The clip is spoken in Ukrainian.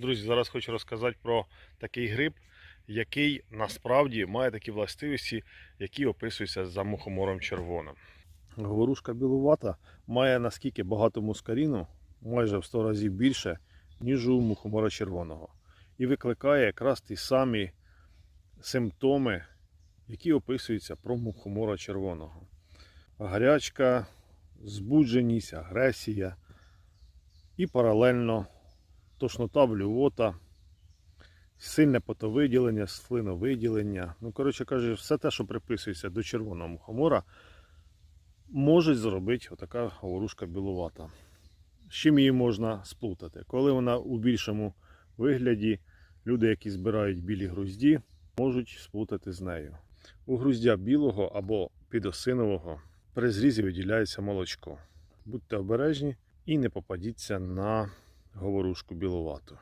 Друзі, зараз хочу розказати про такий гриб, який насправді має такі властивості, які описуються за мухомором червоним. Говорушка білувата має наскільки багато мускаріну, майже в 100 разів більше, ніж у мухомора червоного. І викликає якраз ті самі симптоми, які описуються про мухомора червоного. Гарячка, збудженість, агресія і паралельно тошнота, блювота, сильне потовиділення, слиновиділення. Ну, коротше кажучи, все те, що приписується до червоного мухомора, може зробити отака говорушка білувата. З чим її можна сплутати? Коли вона у більшому вигляді, люди, які збирають білі грузді, можуть сплутати з нею. У груздя білого або підосинового при зрізі виділяється молочко. Будьте обережні і не попадіться на говорушку білувату.